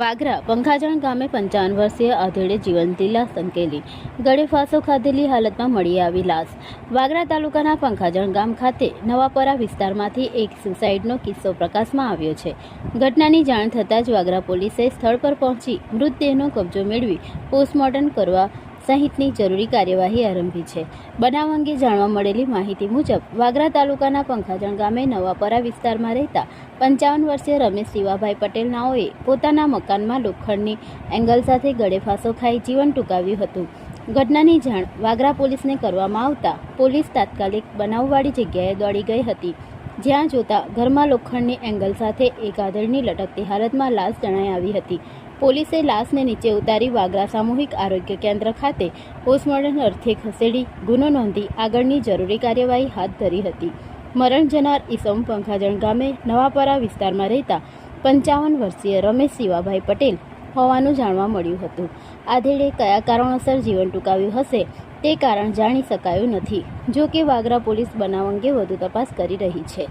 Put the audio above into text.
વાગરા પંખાજણ ગામે પંચાવન વર્ષીય જીવંતી લાશ સંકેલી ગળે ફાંસો ખાધેલી હાલતમાં મળી આવી લાશ. વાગરા તાલુકાના પંખાજણ ગામ ખાતે નવાપરા વિસ્તારમાંથી એક સુસાઇડનો કિસ્સો પ્રકાશમાં આવ્યો છે. ઘટનાની જાણ થતાં જ વાગરા પોલીસે સ્થળ પર પહોંચી મૃતદેહનો કબજો મેળવી પોસ્ટમોર્ટમ કરવા સહિતની જરૂરી કાર્યવાહી આરંભી છે. બનાવ અંગે જાણવા મળેલી માહિતી મુજબ, વાગરા તાલુકાના પંખાજણ ગામે નવાપરા વિસ્તારમાં રહેતા પંચાવન વર્ષીય રમેશ શિવાભાઈ પટેલ નાઓએ પોતાના મકાનમાં લોખંડની એંગલ સાથે ગળે ફાંસો ખાઈ જીવન ટૂંકાવ્યું હતું. ઘટનાની જાણ વાગરા પોલીસને કરવામાં આવતા પોલીસ તાત્કાલિક બનાવવાળી જગ્યાએ દોડી ગઈ હતી. જ્યાં જોતા ઘરમાં લોખંડની એંગલ સાથે એક આદળની લટકતી હાલતમાં લાશ જણાઈ આવી હતી. પોલીસે લાશને નીચે ઉતારી વાગરા સામૂહિક આરોગ્ય કેન્દ્ર ખાતે પોસ્ટમોર્ટમ અર્થે ખસેડી ગુનો નોંધી આગળની જરૂરી કાર્યવાહી હાથ ધરી હતી. મરણ જનાર ઈસમ પંખાજણ ગામે નવાપરા વિસ્તારમાં રહેતા પંચાવન વર્ષીય રમેશ શિવાભાઈ પટેલ હોવાનું જાણવા મળ્યું હતું. આધેડે કયા કારણોસર જીવન ટૂંકાવ્યું હશે તે કારણ જાણી શકાયું નથી. જો કે વાગરા પોલીસ બનાવ અંગે વધુ તપાસ કરી રહી છે.